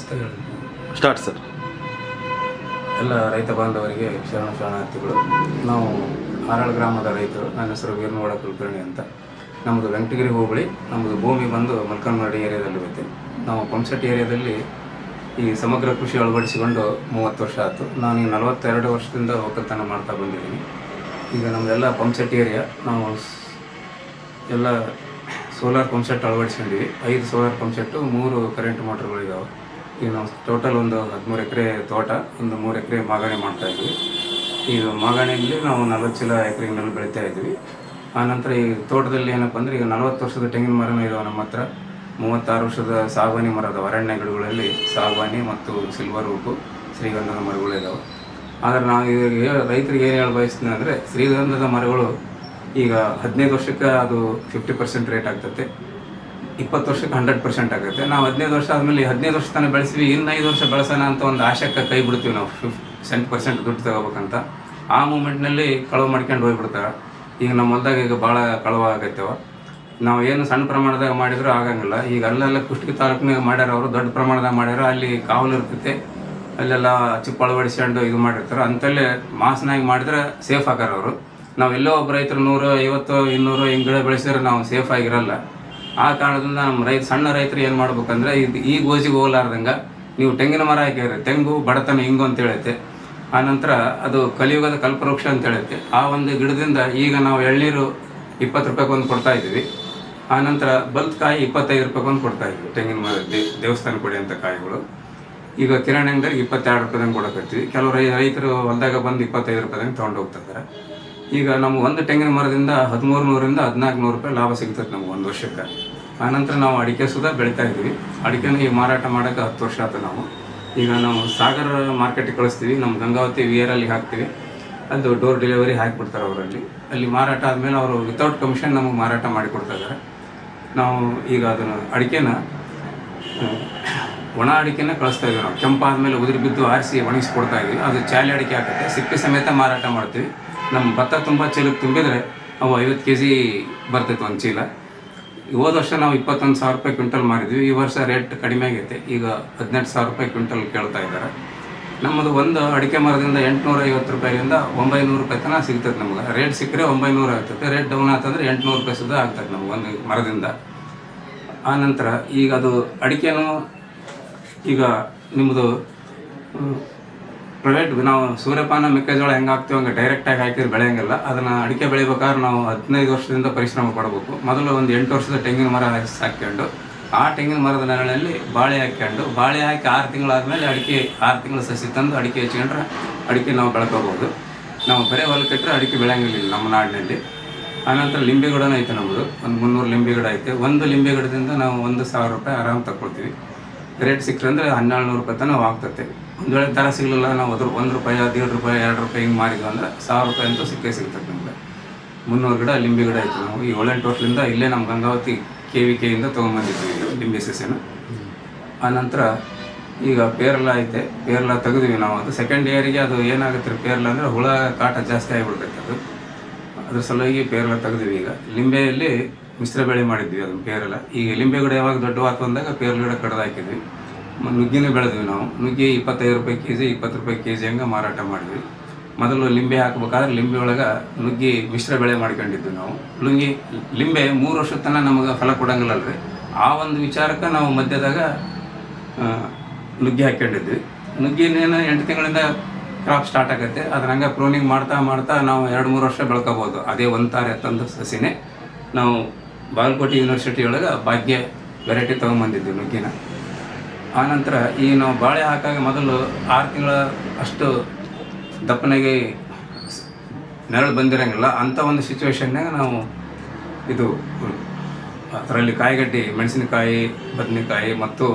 Start sir. ಎಲ್ಲ ರೈತ ಬಾಂಧವರಿಗೆ ಶರಣ ಶರಣಾರ್ಥಿಗಳು. ನಾವು ಹಾರಾಳ ಗ್ರಾಮದ ರೈತರು. ನನ್ನ ಹೆಸರು ವೀರನಗೌಡ ಕುಲಕರ್ಣಿ ಅಂತ. ನಮ್ಮದು ವೆಂಕಟಗಿರಿ ಹೋಬಳಿ ನಮ್ಮದು ಭೂಮಿ ಬಂದು ಮಲ್ಕನ್ಮಾಡಿ ಏರಿಯಾದಲ್ಲಿ ಇರುತ್ತೆ ನಾವು ಪಂಪ್ಸೆಟ್ ಏರಿಯಾದಲ್ಲಿ ಈ ಸಮಗ್ರ ಕೃಷಿ ಅಳವಡಿಸಿಕೊಂಡು ಮೂವತ್ತು ವರ್ಷ ಆಯಿತು. ನಾನು ಈ ನಲವತ್ತೆರಡು ವರ್ಷದಿಂದ ಒಕ್ಕಲ್ತನ ಮಾಡ್ತಾ ಬಂದಿದ್ದೀನಿ. ಈಗ ನಮ್ಮದೆಲ್ಲ ಪಂಪ್ಸೆಟ್ ಏರಿಯಾ. ನಾವು ಎಲ್ಲ ಸೋಲಾರ್ ಪಂಪ್ಸೆಟ್ ಅಳವಡಿಸ್ಕೊಂಡಿವಿ ಐದು ಸೋಲಾರ್ ಪಂಪ್ಸೆಟ್ಟು ಮೂರು ಕರೆಂಟ್ ಮೋಟ್ರ್ಗಳಿದಾವೆ. ಈಗ ನಾವು ಟೋಟಲ್ ಒಂದು ಹದಿಮೂರು ಎಕರೆ ತೋಟ, ಒಂದು ಮೂರು ಎಕರೆ ಮಾಗಣೆ ಮಾಡ್ತಾ ಇದ್ವಿ. ಈಗ ಮಾಗಾಣಿಯಲ್ಲಿ ನಾವು ನಲವತ್ತು ಚೀಲ ಎಕರೆನಲ್ಲಿ ಬೆಳೀತಾ ಇದ್ವಿ. ಆನಂತರ ಈ ತೋಟದಲ್ಲಿ ಏನಪ್ಪ ಅಂದರೆ ಈಗ ನಲವತ್ತು ವರ್ಷದ ತೆಂಗಿನ ಮರನೂ ಇದಾವೆ ನಮ್ಮ ಹತ್ರ. ಮೂವತ್ತಾರು ವರ್ಷದ ಸಾಗವಾನಿ ಮರದ ಅರಣ್ಯ ಗಿಡಗಳಲ್ಲಿ ಸಾಗವಾನಿ ಮತ್ತು ಸಿಲ್ವರ್ ಉಪ್ಪು ಶ್ರೀಗಂಧದ ಮರಗಳಿದಾವೆ ಆದರೆ ನಾವು ಈಗ ರೈತರಿಗೆ ಏನು ಹೇಳಿ ಬಯಸ್ತೀನಿ ಅಂದರೆ ಶ್ರೀಗಂಧದ ಮರಗಳು ಈಗ ಹದಿನೈದು ವರ್ಷಕ್ಕೆ ಅದು ಫಿಫ್ಟಿ ಪರ್ಸೆಂಟ್ ರೇಟ್ ಆಗ್ತದೆ ಇಪ್ಪತ್ತು ವರ್ಷಕ್ಕೆ ಹಂಡ್ರೆಡ್ ಪರ್ಸೆಂಟ್ ಆಗುತ್ತೆ. ನಾವು ಹದಿನೈದು ವರ್ಷ ಆದಮೇಲೆ ಹದಿನೈದು ವರ್ಷ ತನಕ ಬೆಳೆಸಿವಿ ಇನ್ನು ಐದು ವರ್ಷ ಬೆಳೆಸೋಣ ಅಂತ ಒಂದು ಆಶಕ್ಕೆ ಕೈ ಬಿಡ್ತೀವಿ ನಾವು. ಫಿಫ್ ಸೆಂಟ್ ಪರ್ಸೆಂಟ್ ದುಡ್ಡು ತಗೋಬೇಕಂತ. ಆ ಮೂಮೆಂಟ್ನಲ್ಲಿ ಕಳವು ಮಾಡ್ಕೊಂಡು ಹೋಗ್ಬಿಡ್ತಾರೆ. ಈಗ ನಮ್ಮ ಹೊಲದಾಗ ಈಗ ಭಾಳ ಕಳವು ಆಗೈತವ ನಾವು ಏನು ಸಣ್ಣ ಪ್ರಮಾಣದಾಗ ಮಾಡಿದ್ರು ಆಗಂಗಿಲ್ಲ. ಈಗ ಅಲ್ಲೆಲ್ಲ ಕುಷ್ಟಗಿ ತಾಲೂಕಿನಾಗ ಮಾಡ್ಯಾರ ಅವರು, ದೊಡ್ಡ ಪ್ರಮಾಣದಾಗ ಮಾಡ್ಯಾರ. ಅಲ್ಲಿ ಕಾವಲು ಇರ್ತೈತೆ. ಅಲ್ಲೆಲ್ಲ ಚಿಪ್ಪ ಅಳವಡಿಸ್ಕೊಂಡು ಇದು ಮಾಡಿರ್ತಾರೆ. ಅಂತಲ್ಲೇ ಮಾಸನಾಗಿ ಮಾಡಿದ್ರೆ ಸೇಫ್ ಆಗಾರ ಅವರು. ನಾವು ಎಲ್ಲೋ ಒಬ್ಬ ರೈತರು ನೂರು, ಐವತ್ತು, ಇನ್ನೂರು ಹಿಂಗೆ ಬೆಳೆಸಿದ್ರೆ ನಾವು ಸೇಫ್ ಆಗಿರಲ್ಲ. ಆ ಕಾರಣದಿಂದ ನಮ್ಮ ರೈತ, ಸಣ್ಣ ರೈತರು ಏನು ಮಾಡ್ಬೇಕಂದ್ರೆ ಇದು ಈ ಗೋಜಿಗೆ ಹೋಗಲಾರ್ದಂಗ ನೀವು ತೆಂಗಿನ ಮರ ಹಾಕಿದ್ರೆ ತೆಂಗು, ಬಡತನ ಹಿಂಗು ಅಂತ ಹೇಳುತ್ತೆ ಆನಂತರ ಅದು ಕಲಿಯುಗದ ಕಲ್ಪವೃಕ್ಷ ಅಂತ ಹೇಳುತ್ತೆ ಆ ಒಂದು ಗಿಡದಿಂದ ಈಗ ನಾವು ಎಳ್ನೀರು ಇಪ್ಪತ್ತು ರೂಪಾಯಿಗೆ ಒಂದು ಕೊಡ್ತಾ ಇದ್ದೀವಿ. ಆನಂತರ ಬಲ್ತ್ ಕಾಯಿ ಇಪ್ಪತ್ತೈದು ರೂಪಾಯಿಗೆ ಒಂದು ಕೊಡ್ತಾ ಇದ್ವಿ ತೆಂಗಿನ ಮರ ದೇವಸ್ಥಾನ ದೇವಸ್ಥಾನ ಅಂತ ಕಾಯಿಗಳು. ಈಗ ಕಿರಾಣಿ ಅಂಗಡಿಗೆ ಇಪ್ಪತ್ತೆರಡು ರೂಪಾಯಿದಂಗೆ ಕೊಡಕತ್ತೀವಿ. ಕೆಲವು ರೈ, ರೈತರು ಹೊಲದಾಗ ಬಂದು ಇಪ್ಪತ್ತೈದು ರೂಪಾಯಿದಂಗೆ ತೊಗೊಂಡು ಹೋಗ್ತಿದ್ದಾರೆ ಈಗ ನಮ್ಗೆ ಒಂದು ತೆಂಗಿನ ಮರದಿಂದ ಹದಿಮೂರು ನೂರಿಂದ ಹದಿನಾಲ್ಕು ನೂರು ರೂಪಾಯಿ ಲಾಭ ಸಿಗ್ತದೆ ನಮ್ಗೆ ಒಂದು ವರ್ಷಕ್ಕೆ. ಆನಂತರ ನಾವು ಅಡಿಕೆ ಸುಧಾ ಬೆಳಿತಾ ಇದ್ದೀವಿ ಅಡಿಕೆನ ಈಗ ಮಾರಾಟ ಮಾಡೋಕೆ ಹತ್ತು ವರ್ಷ ಆಯ್ತು ನಾವು. ಈಗ ನಾವು ಸಾಗರ ಮಾರ್ಕೆಟಿಗೆ ಕಳಿಸ್ತೀವಿ. ನಮ್ಮ ಗಂಗಾವತಿ ವಿಯರಲ್ಲಿ ಹಾಕ್ತೀವಿ. ಅದು ಡೋರ್ ಡೆಲಿವರಿ ಹಾಕಿಬಿಡ್ತಾರೆ ಅವರಲ್ಲಿ. ಅಲ್ಲಿ ಮಾರಾಟ ಆದಮೇಲೆ ಅವರು ವಿತೌಟ್ ಕಮಿಷನ್ ನಮಗೆ ಮಾರಾಟ ಮಾಡಿ ಕೊಡ್ತಾ ಇದ್ದಾರೆ. ನಾವು ಈಗ ಅದನ್ನು ಅಡಿಕೆನ ಒಣ ಅಡಿಕೆನ ಕಳಿಸ್ತಾ ಇದ್ದೀವಿ ನಾವು. ಕೆಂಪಾದ್ಮೇಲೆ ಉದುರಿ ಬಿದ್ದು ಆರಿಸಿ ಒಣಗಿಸಿ ಇದ್ದೀವಿ. ಅದು ಚಾಲಿ ಅಡಿಕೆ ಆಗುತ್ತೆ. ಸಿಪ್ಪೆ ಸಮೇತ ಮಾರಾಟ ಮಾಡ್ತೀವಿ. ನಮ್ಮ ಭತ್ತ ತುಂಬ ಚೀಲಕ್ಕೆ ತುಂಬಿದರೆ ಅವು ಐವತ್ತು ಕೆ ಜಿ ಬರ್ತೈತೆ ಒಂದು ಚೀಲ. ಹೋದ ವರ್ಷ ನಾವು ಇಪ್ಪತ್ತೊಂದು ಸಾವಿರ ರೂಪಾಯಿ ಕ್ವಿಂಟಲ್ ಮಾರಿದ್ವಿ. ಈ ವರ್ಷ ರೇಟ್ ಕಡಿಮೆ ಆಗೈತೆ. ಈಗ ಹದಿನೆಂಟು ಸಾವಿರ ರೂಪಾಯಿ ಕ್ವಿಂಟಲ್ ಕೇಳ್ತಾ ಇದ್ದಾರೆ. ನಮ್ಮದು ಒಂದು ಅಡಿಕೆ ಮರದಿಂದ ಎಂಟುನೂರ ಐವತ್ತು ರೂಪಾಯಿಯಿಂದ ಒಂಬೈನೂರು ರೂಪಾಯಿ ತನಕ ಸಿಗ್ತದೆ ನಮ್ಗೆ. ರೇಟ್ ಸಿಕ್ಕರೆ ಒಂಬೈನೂರ ಆಗ್ತದೆ ರೇಟ್ ಡೌನ್ ಆತಂದ್ರೆ ಎಂಟುನೂರು ರೂಪಾಯಿ ಸುದ್ದ ಆಗ್ತದೆ ನಮ್ಗೆ ಒಂದು ಮರದಿಂದ. ಆನಂತರ ಈಗ ಅದು ಅಡಿಕೆನೂ ಈಗ ನಿಮ್ಮದು ಪ್ರೈವೇಟ್ ನಾವು ಸೂರ್ಯಪಾನ ಮೆಕ್ಕೆಜೋಳ ಹೆಂಗೆ ಹಾಕ್ತೀವಿ ಹಂಗೆ ಡೈರೆಕ್ಟಾಗಿ ಹಾಕಿದ್ರೆ ಬೆಳೆಯಂಗಿಲ್ಲ. ಅದನ್ನು ಅಡಿಕೆ ಬೆಳಿಬೇಕಾದ್ರೆ ನಾವು ಹದಿನೈದು ವರ್ಷದಿಂದ ಪರಿಶ್ರಮ ಪಡಬೇಕು. ಮೊದಲು ಒಂದು ಎಂಟು ವರ್ಷದ ತೆಂಗಿನ ಮರ ಹಾಕ್ಕೊಂಡು ಆ ತೆಂಗಿನ ಮರದ ನೆರಳಲ್ಲಿ ಬಾಳೆ ಹಾಕ್ಕೊಂಡು, ಬಾಳೆ ಹಾಕಿ ಆರು ತಿಂಗಳಾದಮೇಲೆ ಅಡಿಕೆ ಆರು ತಿಂಗಳ ಸಸಿ ತಂದು ಅಡಿಕೆ ಹಚ್ಕೊಂಡ್ರೆ ಅಡಿಕೆ ನಾವು ಬೆಳ್ಕೋಬೋದು. ನಾವು ಬರೇ ಹೊಲಕ್ಕೆ ಇಟ್ಟರೆ ಅಡಿಕೆ ಬೆಳೆಯಂಗಿಲ್ಲ ನಮ್ಮ ನಾಡಿನಲ್ಲಿ. ಆನಂತರ ಲಿಂಬೆ ಗಿಡನೂ ಐತೆ ನಮ್ಮದು ಒಂದು ಮುನ್ನೂರು ಲಿಂಬೆ ಗಿಡ ಐತೆ. ಒಂದು ಲಿಂಬೆ ಗಿಡದಿಂದ ನಾವು ಒಂದು ಸಾವಿರ ರೂಪಾಯಿ ಆರಾಮ್ ತಗೊಳ್ತೀವಿ. ರೇಟ್ ಸಿಕ್ಕರೆ ಅಂದರೆ ಹನ್ನೆರಡು ನೂರು ರೂಪಾಯಿ ತನಕ ಆಗ್ತತೆ. ಒಂದು ವೇಳೆ ದರ ಸಿಗಲಿಲ್ಲ, ನಾವು ಅದ್ರ ಒಂದು ರೂಪಾಯಿ ಹದಿನೇಳು ರೂಪಾಯಿ, ಎರಡು ರೂಪಾಯಿ ಹಿಂಗೆ ಮಾರಿದ್ವಿ ಅಂದರೆ ಸಾವಿರ ರೂಪಾಯಿ ಅಂತೂ ಸಿಕ್ಕೇ ಸಿಗ್ತದೆ ನಮಗೆ. ಮುನ್ನೂರು ಗಿಡ, ಲಿಂಬೆ ಗಿಡ ಇತ್ತು ನಾವು. ಈ ಏಳೆಂಟು ವರ್ಷದಿಂದ ಇಲ್ಲೇ ನಮ್ಮ ಗಂಗಾವತಿ ಕೆ ವಿ ಕೆಯಿಂದ ತೊಗೊಂಬಂದಿದ್ವಿ ಲಿಂಬೆ ಸಸ್ಯನ. ಆನಂತರ ಈಗ ಪೇರಲ ಐತೆ, ಪೇರಲ ತೆಗೆದ್ವಿ ನಾವು. ಅದು ಸೆಕೆಂಡ್ ಇಯರಿಗೆ ಅದು ಏನಾಗುತ್ತೆ ರೀ ಪೇರಲ ಅಂದರೆ ಹುಳ, ಕಾಟ ಜಾಸ್ತಿ ಆಗಿಬಿಡ್ತೈತೆ ಅದು. ಅದ್ರ ಸಲುವಾಗಿ ಪೇರಲ ತೆಗೆದ್ವಿ ಈಗ. ಲಿಂಬೆಯಲ್ಲಿ ಮಿಶ್ರ ಬೆಳೆ ಮಾಡಿದ್ವಿ ಅದನ್ನು ಪೇರಲ. ಈಗ ಲಿಂಬೆ ಗಿಡ ಯಾವಾಗ ದೊಡ್ಡವಾತು ಬಂದಾಗ ಪೇರಲ ಗಿಡ ಕಡ್ದು ಹಾಕಿದ್ವಿ. ನುಗ್ಗಿನೂ ಬೆಳೆದ್ವಿ ನಾವು. ನುಗ್ಗಿ ಇಪ್ಪತ್ತೈದು ರೂಪಾಯಿ ಕೆ ಜಿ ಇಪ್ಪತ್ತು ರೂಪಾಯಿ ಕೆ ಜಿ ಹಂಗೆ ಮಾರಾಟ ಮಾಡಿದ್ವಿ. ಮೊದಲು ಲಿಂಬೆ ಹಾಕ್ಬೇಕಾದ್ರೆ ಲಿಂಬೆ ಒಳಗೆ ನುಗ್ಗಿ ಮಿಶ್ರ ಬೆಳೆ ಮಾಡ್ಕೊಂಡಿದ್ವಿ ನಾವು. ಲುಂಗಿ ಲಿಂಬೆ ಮೂರು ವರ್ಷದ ತನಕ ನಮಗೆ ಫಲ ಕೊಡಂಗಿಲ್ಲಲ್ರಿ. ಆ ಒಂದು ವಿಚಾರಕ್ಕೆ ನಾವು ಮಧ್ಯದಾಗ ನುಗ್ಗಿ ಹಾಕ್ಕೊಂಡಿದ್ವಿ. ನುಗ್ಗಿನೇನು ಎಂಟು ತಿಂಗಳಿಂದ ಕ್ರಾಪ್ ಸ್ಟಾರ್ಟ್ ಆಗುತ್ತೆ. ಅದ್ರ ಹಂಗೆ ಪ್ರೂನಿಂಗ್ ಮಾಡ್ತಾ ಮಾಡ್ತಾ ನಾವು ಎರಡು ಮೂರು ವರ್ಷ ಬೆಳ್ಕೋಬೋದು. ಅದೇ ಒಂದು ತಾರೆ ತಂದು ಸಸಿನೇ ನಾವು ಬಾಗಲಕೋಟೆ ಯೂನಿವರ್ಸಿಟಿ ಒಳಗೆ ಭಾಗ್ಯ ವೆರೈಟಿ ತೊಗೊಂಬಂದಿದ್ವಿ ನುಗ್ಗಿನ. ಆನಂತರ ಈ ನಾವು ಬಾಳೆ ಹಾಕಾಗ ಮೊದಲು ಆರು ತಿಂಗಳ ಅಷ್ಟು ದಪ್ಪನಾಗಿ ನೆರಳು ಬಂದಿರಂಗಿಲ್ಲ. ಅಂಥ ಒಂದು ಸಿಚುವೇಶನ್ನಾಗ ನಾವು ಇದು ಅದರಲ್ಲಿ ಕಾಯಿಗಡ್ಡೆ, ಮೆಣಸಿನಕಾಯಿ, ಬದನೆಕಾಯಿ ಮತ್ತು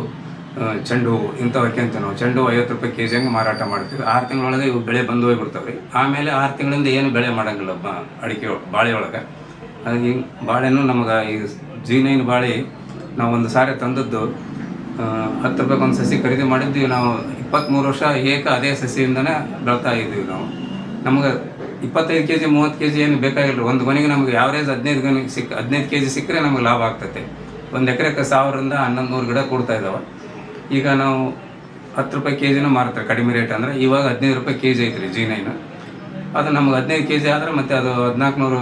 ಚೆಂಡು ಹೂವು ಇಂಥವು ಅಂತ ನಾವು ಚೆಂಡು ಹೂವು ಐವತ್ತು ರೂಪಾಯಿ ಕೆ ಜಿ ಹಂಗೆ ಮಾರಾಟ ಮಾಡ್ತೀವಿ. ಆರು ತಿಂಗಳೊಳಗೆ ಇವು ಬೆಳೆ ಬಂದು ಹೋಗಿಬಿಡ್ತಾವೆ ರೀ ಆಮೇಲೆ ಆರು ತಿಂಗಳಿಂದ ಏನು ಬೆಳೆ ಮಾಡೋಂಗಿಲ್ಲ ಅಡಿಕೆ ಬಾಳೆ ಒಳಗೆ. ಹಾಗಾಗಿ ಹಿಂಗೆ ಬಾಳೆನೂ ನಮಗೆ ಈ ಜೀನೈನ್ ಬಾಳೆ ನಾವು ಒಂದು ಸಾರಿ ತಂದದ್ದು ಹತ್ತು ರೂಪಾಯಿ ಒಂದು ಸಸಿ ಖರೀದಿ ಮಾಡಿದ್ವಿ. ನಾವು ಇಪ್ಪತ್ತ್ಮೂರು ವರ್ಷ ಏಕ ಅದೇ ಸಸಿಯಿಂದನೇ ಬೆಳ್ತಾ ಇದ್ದೀವಿ ನಾವು. ನಮಗೆ ಇಪ್ಪತ್ತೈದು ಕೆ ಜಿ ಮೂವತ್ತು ಕೆ ಜಿ ಏನು ಬೇಕಾಗಿಲ್ಲ. ಒಂದು ಮನೆಗೆ ನಮಗೆ ಯಾವರೇಜ್ ಹದಿನೈದು ಗೊನೆ ಸಿಕ್ಕ ಹದಿನೈದು ಕೆ ಜಿ ಸಿಕ್ಕರೆ ನಮಗೆ ಲಾಭ ಆಗ್ತೈತೆ. ಒಂದು ಎಕರೆಕ್ಕೆ ಸಾವಿರದಿಂದ ಹನ್ನೊಂದು ನೂರು ಗಿಡ ಕೊಡ್ತಾ ಇದ್ದಾವೆ ಈಗ ನಾವು ಹತ್ತು ರೂಪಾಯಿ ಕೆ ಜಿನೂ ಮಾರ್ತಾರೆ ಕಡಿಮೆ ರೇಟ್ ಅಂದರೆ. ಇವಾಗ ಹದಿನೈದು ರೂಪಾಯಿ ಕೆ ಜಿ ಐತ್ರಿ ಜಿ ನೈನ್ ಅದು ನಮ್ಗೆ ಹದಿನೈದು ಕೆ ಜಿ ಆದರೆ ಮತ್ತೆ ಅದು ಹದಿನಾಲ್ಕು ನೂರು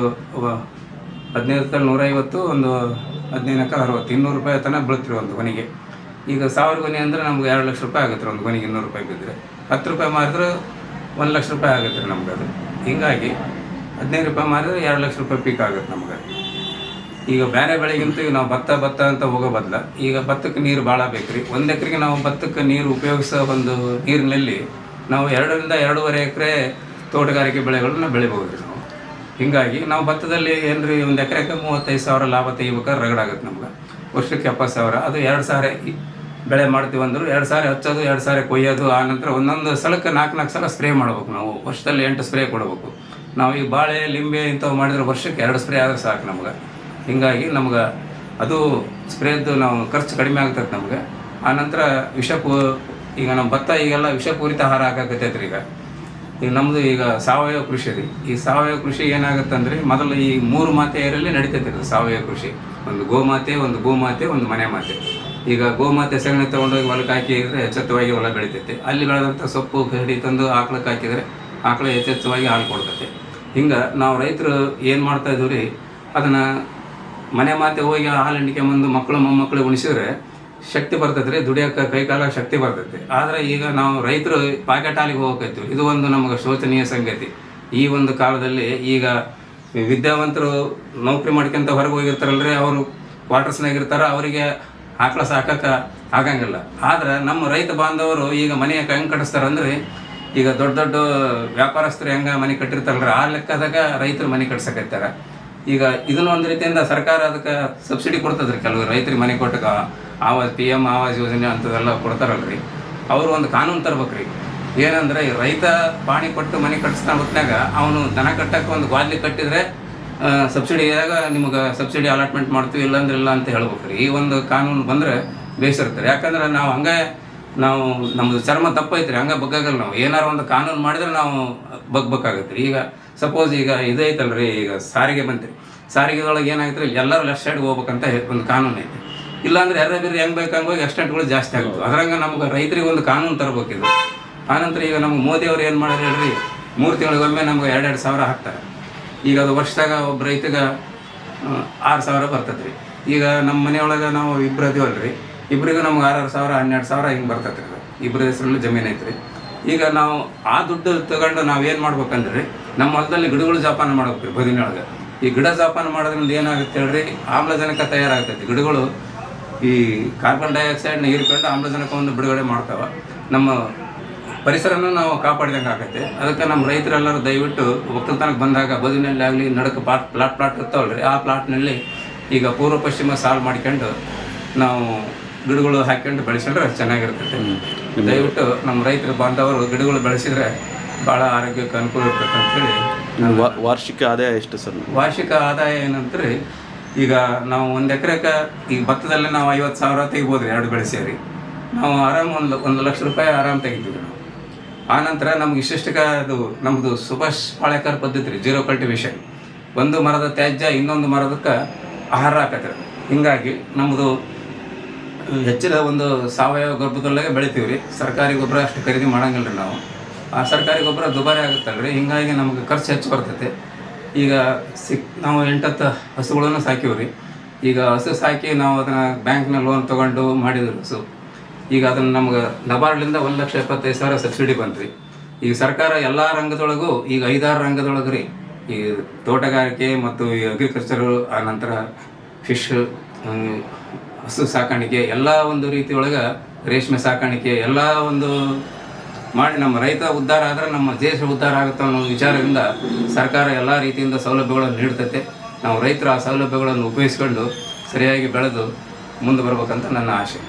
ಹದಿನೈದು ನೂರೈವತ್ತು, ಒಂದು ಹದಿನೈದು ಅಕ್ಕ ಅರವತ್ತು. ಇನ್ನೂರು ರೂಪಾಯಿ ತನಕ ಬೀಳ್ತೀವಿ ಒಂದು ಗೊನೆಗೆ ಈಗ ಸಾವಿರ ಗೊನೆ ಅಂದರೆ ನಮ್ಗೆ ಎರಡು ಲಕ್ಷ ರೂಪಾಯಿ ಆಗುತ್ತೆ ರೀ ಒಂದು ಗೊನೆಗೆ ಇನ್ನೂರು ರೂಪಾಯಿ ಬಿದ್ದರೆ ಹತ್ತು ರೂಪಾಯಿ ಮಾರಿದ್ರೆ ಒಂದು ಲಕ್ಷ ರೂಪಾಯಿ ಆಗುತ್ತೆ ರೀ ನಮ್ಗೆ ಅದು. ಹಿಂಗಾಗಿ ಹದಿನೈದು ರೂಪಾಯಿ ಮಾರಿದ್ರೆ ಎರಡು ಲಕ್ಷ ರೂಪಾಯಿ ಪೀಕ್ ಆಗುತ್ತೆ ನಮ್ಗೆ. ಈಗ ಬೇರೆ ಬೆಳೆಗಿಂತ ಈಗ ನಾವು ಭತ್ತ ಭತ್ತ ಅಂತ ಹೋಗೋ ಬದಲ ಈಗ ಭತ್ತಕ್ಕೆ ನೀರು ಭಾಳ ಬೇಕ್ರಿ ಒಂದು ಎಕರೆಗೆ ನಾವು ಭತ್ತಕ್ಕೆ ನೀರು ಉಪಯೋಗಿಸೋ ಒಂದು ನೀರಿನಲ್ಲಿ ನಾವು ಎರಡರಿಂದ ಎರಡೂವರೆ ಎಕರೆ ತೋಟಗಾರಿಕೆ ಬೆಳೆಗಳನ್ನ ಬೆಳಿಬೋದು ರೀ ನಾವು. ಹೀಗಾಗಿ ನಾವು ಭತ್ತದಲ್ಲಿ ಏನ್ರಿ ಒಂದು ಎಕರೆಗೆ ಮೂವತ್ತೈದು ಸಾವಿರ ಲಾಭ ತೆಗಿಬೇಕಾದ್ರೆ ರಗಡಾಗುತ್ತೆ ನಮ್ಗೆ. ವರ್ಷಕ್ಕೆ ಎಪ್ಪತ್ತು ಸಾವಿರ, ಅದು ಎರಡು ಸಾವಿರ ಬೆಳೆ ಮಾಡ್ತೀವಿ ಅಂದ್ರೆ ಎರಡು ಸಾರಿ ಹಚ್ಚೋದು, ಎರಡು ಸಾರಿ ಕೊಯ್ಯೋದು, ಆ ಒಂದೊಂದು ಸಲಕ್ಕೆ ನಾಲ್ಕು ನಾಲ್ಕು ಸಲ ಸ್ಪ್ರೇ ಮಾಡ್ಬೇಕು ನಾವು. ವರ್ಷದಲ್ಲಿ ಎಂಟು ಸ್ಪ್ರೇ ಕೊಡಬೇಕು. ನಾವು ಈ ಬಾಳೆ, ಲಿಂಬೆ ಇಂಥವು ಮಾಡಿದ್ರೆ ವರ್ಷಕ್ಕೆ ಎರಡು ಸ್ಪ್ರೇ ಆದರೆ ಸಾಕು ನಮ್ಗೆ. ಹೀಗಾಗಿ ನಮ್ಗೆ ಅದು ಸ್ಪ್ರೇದ್ದು ನಾವು ಖರ್ಚು ಕಡಿಮೆ ಆಗ್ತೈತೆ ನಮ್ಗೆ. ಆನಂತರ ವಿಷಪೂ, ಈಗ ನಮ್ಮ ಭತ್ತ ಈಗೆಲ್ಲ ವಿಷಪೂರಿತ ಆಹಾರ ರೀ ಈಗ. ಈಗ ನಮ್ಮದು ಈಗ ಸಾವಯವ ಕೃಷಿ ರೀ. ಈ ಸಾವಯವ ಕೃಷಿ ಏನಾಗುತ್ತೆ ಅಂದ್ರೆ ಮೊದಲು ಈ ಮೂರು ಮಾತೆಯರಲ್ಲಿ ನಡೀತೈತೆ ಸಾವಯವ ಕೃಷಿ. ಒಂದು ಗೋಮಾತೆ, ಒಂದು ಭೂಮಾತೆ ಒಂದು ಮನೆ ಮಾತೆ ಈಗ ಗೋಮಾತೆ ಸಗಣಿ ತೊಗೊಂಡೋಗಿ ಹೊಲಕ್ಕೆ ಹಾಕಿದ್ರೆ ಎಚ್ಚೆತ್ತವಾಗಿ ಹೊಲ ಬೆಳಿತೈತೆ. ಅಲ್ಲಿ ಬೆಳೆದಂಥ ಸೊಪ್ಪು ಗಡಿ ತಂದು ಆಕಳಕ್ಕೆ ಹಾಕಿದರೆ ಆಕಳು ಎಚ್ಚೆತ್ತವಾಗಿ ಹಾಲು ಕೊಡ್ತೈತೆ. ಹಿಂಗೆ ನಾವು ರೈತರು ಏನು ಮಾಡ್ತಾ ಇದ್ದೀವಿ ರೀ, ಅದನ್ನು ಮನೆ ಮಾತೆ ಹೋಗಿ ಹಾಲು ಹಿಂಡ್ಕೊಂಬಂದು ಮಕ್ಕಳು ಮೊಮ್ಮಕ್ಕಳು ಉಣಿಸಿದ್ರೆ ಶಕ್ತಿ ಬರ್ತೈತೆ ರೀ ದುಡಿಯೋಕೆ ಕೈಕಾಲ ಶಕ್ತಿ ಬರ್ತೈತೆ. ಆದರೆ ಈಗ ನಾವು ರೈತರು ಪಾಕೆಟ್ ಹಾಲಿಗೆ ಹೋಗಕೈತೀವಿ ಇದು ಒಂದು ನಮಗೆ ಶೋಚನೀಯ ಸಂಗತಿ. ಈ ಒಂದು ಕಾಲದಲ್ಲಿ ಈಗ ವಿದ್ಯಾವಂತರು ನೌಕರಿ ಮಾಡ್ಕೊಂತ ಹೊರಗೆ ಹೋಗಿರ್ತಾರಲ್ರಿ, ಅವರು ಕ್ವಾರ್ಟರ್ಸ್ನಾಗ ಇರ್ತಾರ, ಅವರಿಗೆ ಆಕಳ ಸಾಕಕ್ಕೆ, ಆಗಂಗಿಲ್ಲ. ಆದ್ರೆ ನಮ್ಮ ರೈತ ಬಾಂಧವರು ಈಗ ಮನೆ ಹೆಂಗೆ ಕಟ್ಟಿಸ್ತಾರಂದ್ರೆ ಈಗ ದೊಡ್ಡ ದೊಡ್ಡ ವ್ಯಾಪಾರಸ್ಥರು ಹೆಂಗೆ ಮನೆ ಕಟ್ಟಿರ್ತಾರಲ್ರಿ, ಆ ಲೆಕ್ಕದಾಗ ರೈತರು ಮನೆ ಕಟ್ಟಿಸಕತ್ತಾರ ಈಗ ಇದನ್ನ ಒಂದು ರೀತಿಯಿಂದ ಸರ್ಕಾರ ಅದಕ್ಕೆ ಸಬ್ಸಿಡಿ ಕೊಡ್ತದ್ರಿ ಕೆಲವು ರೈತರಿಗೆ ಮನೆ ಕೊಟ್ಟಕ ಆವಾಸ್ ಪಿ ಎಂ ಆವಾಜ್ ಯೋಜನೆ ಅಂಥದ್ದೆಲ್ಲ ಕೊಡ್ತಾರಲ್ರಿ. ಅವರು ಒಂದು ಕಾನೂನು ತರ್ಬೇಕ್ರಿ. ಏನಂದ್ರೆ ರೈತ ಪಾಣಿ ಕೊಟ್ಟು ಮನೆ ಕಟ್ಟಿಸ್ತಾ ಹೊತ್ನಾಗ ಅವನು ದನ ಕಟ್ಟಕ್ಕೆ ಒಂದು ಗ್ವಾದ್ಲಿ ಕಟ್ಟಿದ್ರೆ ಸಬ್ಸಿಡಿಯಾಗ ನಿಮಗೆ ಸಬ್ಸಿಡಿ ಅಲಾಟ್ಮೆಂಟ್ ಮಾಡ್ತೀವಿ ಇಲ್ಲಾಂದ್ರೆ ಇಲ್ಲ ಅಂತ ಹೇಳ್ಬೇಕ್ರಿ. ಈ ಒಂದು ಕಾನೂನು ಬಂದ್ರೆ ಬೇಸರ್ತಾರೆ ಯಾಕಂದ್ರೆ ನಾವು ಹಂಗೆ ನಾವು ನಮ್ಮದು ಚರ್ಮ ತಪ್ಪೈತ್ರಿ, ಹಂಗೆ ಬಗ್ಗಾಗಲ್ಲ ನಾವು. ಏನಾರು ಒಂದು ಕಾನೂನು ಮಾಡಿದ್ರೆ ನಾವು ಬಗ್ಬೇಕಾಗತ್ತೆ ರೀ ಈಗ ಸಪೋಸ್ ಈಗ ಇದೈತಲ್ರಿ, ಈಗ ಸಾರಿಗೆ ಬಂತ್ರಿ ಸಾರಿಗೆದೊಳಗೆ ಏನಾಗುತ್ತೆ ರೀ ಎಲ್ಲರೂ ಲೆಫ್ಟ್ ಸೈಡ್ಗೆ ಹೋಗ್ಬೇಕಂತ ಒಂದು ಕಾನೂನು ಐತೆ. ಇಲ್ಲಾಂದ್ರೆ ಎರ್ರ ಬೇರೆ ಹೆಂಗೆ ಬೇಕಂಗೆ ಹೋಗಿ ಎಕ್ಸ್ಟೆಂಟ್ಗಳು ಜಾಸ್ತಿ ಆಗುತ್ತೆ. ಅದ್ರಂಗೆ ನಮ್ಗೆ ರೈತರಿಗೆ ಒಂದು ಕಾನೂನು ತರಬೇಕಿದ್ರು ಆನಂತರ ಈಗ ನಮ್ಗೆ ಮೋದಿ ಅವ್ರು ಏನು ಮಾಡಿದ್ರು ಹೇಳ್ರಿ, ಮೂರು ತಿಂಗಳಿಗೊಮ್ಮೆ ನಮ್ಗೆ ಎರಡೆರಡು ಸಾವಿರ ಹಾಕ್ತಾರೆ. ಈಗ ಅದು ವರ್ಷದಾಗ ಒಬ್ಬ ರೈತಗೆ ಆರು ಸಾವಿರ ಬರ್ತೈತೆ ರೀ ಈಗ ನಮ್ಮ ಮನೆಯೊಳಗೆ ನಾವು ಇಬ್ಬರು ರೀ ಇಬ್ಬರಿಗೂ ನಮ್ಗೆ ಆರಾರು ಸಾವಿರ, ಹನ್ನೆರಡು ಸಾವಿರ ಹಿಂಗೆ ಬರ್ತೈತೆ ರೀ ಇಬ್ಬರ ಹೆಸರಲ್ಲಿ ಜಮೀನು ಐತ್ರಿ. ಈಗ ನಾವು ಆ ದುಡ್ಡು ತಗೊಂಡು ನಾವು ಏನು ಮಾಡ್ಬೇಕಂದ್ರೆ, ನಮ್ಮ ಹೊಲದಲ್ಲಿ ಗಿಡಗಳು ಜೋಪಾನ ಮಾಡ್ಬೇಕು ರೀ ಬದಿನೊಳಗೆ. ಈ ಗಿಡ ಜೋಪಾನ ಮಾಡೋದ್ರಿಂದ ಏನಾಗುತ್ತೆ ಹೇಳ್ರಿ, ಆಮ್ಲಜನಕ ತಯಾರಾಗ್ತೈತಿ. ಗಿಡಗಳು ಈ ಕಾರ್ಬನ್ ಡೈಆಕ್ಸೈಡ್ನ ಹೀರ್ಕೊಂಡು ಆಮ್ಲಜನಕವನ್ನು ಬಿಡುಗಡೆ ಮಾಡ್ತಾವೆ. ನಮ್ಮ ಪರಿಸರನ ನಾವು ಕಾಪಾಡಿದಂಗೆ ಆಗತ್ತೆ ಅದಕ್ಕೆ ನಮ್ಮ ರೈತರೆಲ್ಲರೂ ದಯವಿಟ್ಟು ಒಕ್ಕಲ್ತನಕ್ಕೆ ಬಂದಾಗ ಬದುನಲ್ಲಿ ಆಗಲಿ ನಡಕ ಪ್ಲಾಟ್ ಪ್ಲಾಟ್ ಪ್ಲಾಟ್ ರೀ ಆ ಪ್ಲಾಟ್ನಲ್ಲಿ ಈಗ ಪೂರ್ವ ಪಶ್ಚಿಮ ಸಾಲು ಮಾಡ್ಕೊಂಡು ನಾವು ಗಿಡಗಳು ಹಾಕ್ಕೊಂಡು ಬೆಳೆಸಿದ್ರೆ ಚೆನ್ನಾಗಿರ್ತೈತೆ. ದಯವಿಟ್ಟು ನಮ್ಮ ರೈತರ ಬಾಂಧವರು ಗಿಡಗಳು ಬೆಳೆಸಿದ್ರೆ ಭಾಳ ಆರೋಗ್ಯಕ್ಕೆ ಅನುಕೂಲ ಇರ್ತೈತೆ ಅಂತೇಳಿ ವಾರ್ಷಿಕ ಆದಾಯ ಎಷ್ಟು ಸರ್? ವಾರ್ಷಿಕ ಆದಾಯ ಏನಂದ್ರೆ ಈಗ ನಾವು ಒಂದು ಎಕರೆಗೆ ಈಗ ಭತ್ತದಲ್ಲಿ ನಾವು ಐವತ್ತು ಸಾವಿರ ತೆಗಿಬೋದು ರೀ ಎರಡು ಬೆಳೆ ಸೇರಿ. ನಾವು ಆರಾಮ್ ಒಂದು ಒಂದು ಲಕ್ಷ ರೂಪಾಯಿ ಆರಾಮ್ ತೆಗಿತೀವಿ. ಆನಂತರ ನಮ್ಗೆ ಇಷ್ಟಿಷ್ಟಕ್ಕೆ ಅದು ನಮ್ಮದು ಸುಭಾಷ್ ಪಾಳೇಕರ್ ಪದ್ಧತಿ ರೀ, ಜೀರೋ ಕಲ್ಟಿವೇಷನ್ ಒಂದು ಮರದ ತ್ಯಾಜ್ಯ, ಇನ್ನೊಂದು ಮರದಕ್ಕೆ ಆಹಾರ ಹಾಕತ್ತಾರೆ ಹಿಂಗಾಗಿ ನಮ್ಮದು ಹೆಚ್ಚಿನ ಒಂದು ಸಾವಯವ ಗೊಬ್ಬರದೊಳಗೆ ಬೆಳಿತೀವಿ ರೀ. ಸರ್ಕಾರಿ ಗೊಬ್ಬರ ಅಷ್ಟು ಖರೀದಿ ಮಾಡಂಗಿಲ್ಲ ರೀ ನಾವು. ಆ ಸರ್ಕಾರಿ ಗೊಬ್ಬರ ದುಬಾರಿ ಆಗುತ್ತಲ್ಲ ರೀ ಹಿಂಗಾಗಿ ನಮಗೆ ಖರ್ಚು ಹೆಚ್ಚು ಬರ್ತೈತೆ. ಈಗ ಸಿಕ್, ನಾವು ಎಂಟತ್ತು ಹಸುಗಳನ್ನು ಸಾಕಿವ್ರಿ. ಈಗ ಹಸು ಸಾಕಿ ನಾವು ಅದನ್ನು ಬ್ಯಾಂಕ್ನ ಲೋನ್ ತೊಗೊಂಡು ಮಾಡಿದ್ರು ಹಸು. ಈಗ ಅದನ್ನು ನಮ್ಗೆ ನಬಾರ್ಡ್ಲಿಂದ ಒಂದು ಲಕ್ಷ ಎಪ್ಪತ್ತೈದು ಸಾವಿರ ಸಬ್ಸಿಡಿ ಬಂತು ರೀ ಈಗ ಸರ್ಕಾರ ಎಲ್ಲ ರಂಗದೊಳಗೂ ಈಗ ಐದಾರು ರಂಗದೊಳಗೆ ರೀ, ಈ ತೋಟಗಾರಿಕೆ ಮತ್ತು ಈ ಅಗ್ರಿಕಲ್ಚರು, ಆ ನಂತರ ಫಿಶ್ ಹಸು ಸಾಕಾಣಿಕೆ ಎಲ್ಲ ಒಂದು ರೀತಿಯೊಳಗೆ ರೇಷ್ಮೆ ಸಾಕಾಣಿಕೆ ಎಲ್ಲ ಒಂದು ಮಾಡಿ ನಮ್ಮ ರೈತ ಉದ್ಧಾರ ಆದರೆ ನಮ್ಮ ದೇಶ ಉದ್ಧಾರ ಆಗುತ್ತೆ ಅನ್ನೋ ವಿಚಾರದಿಂದ ಸರ್ಕಾರ ಎಲ್ಲ ರೀತಿಯಿಂದ ಸೌಲಭ್ಯಗಳನ್ನು ನೀಡ್ತೈತೆ. ನಾವು ರೈತರು ಆ ಸೌಲಭ್ಯಗಳನ್ನು ಉಪಯೋಗಿಸ್ಕೊಂಡು ಸರಿಯಾಗಿ ಬೆಳೆದು ಮುಂದೆ ಬರಬೇಕಂತ ನನ್ನ ಆಶೆ.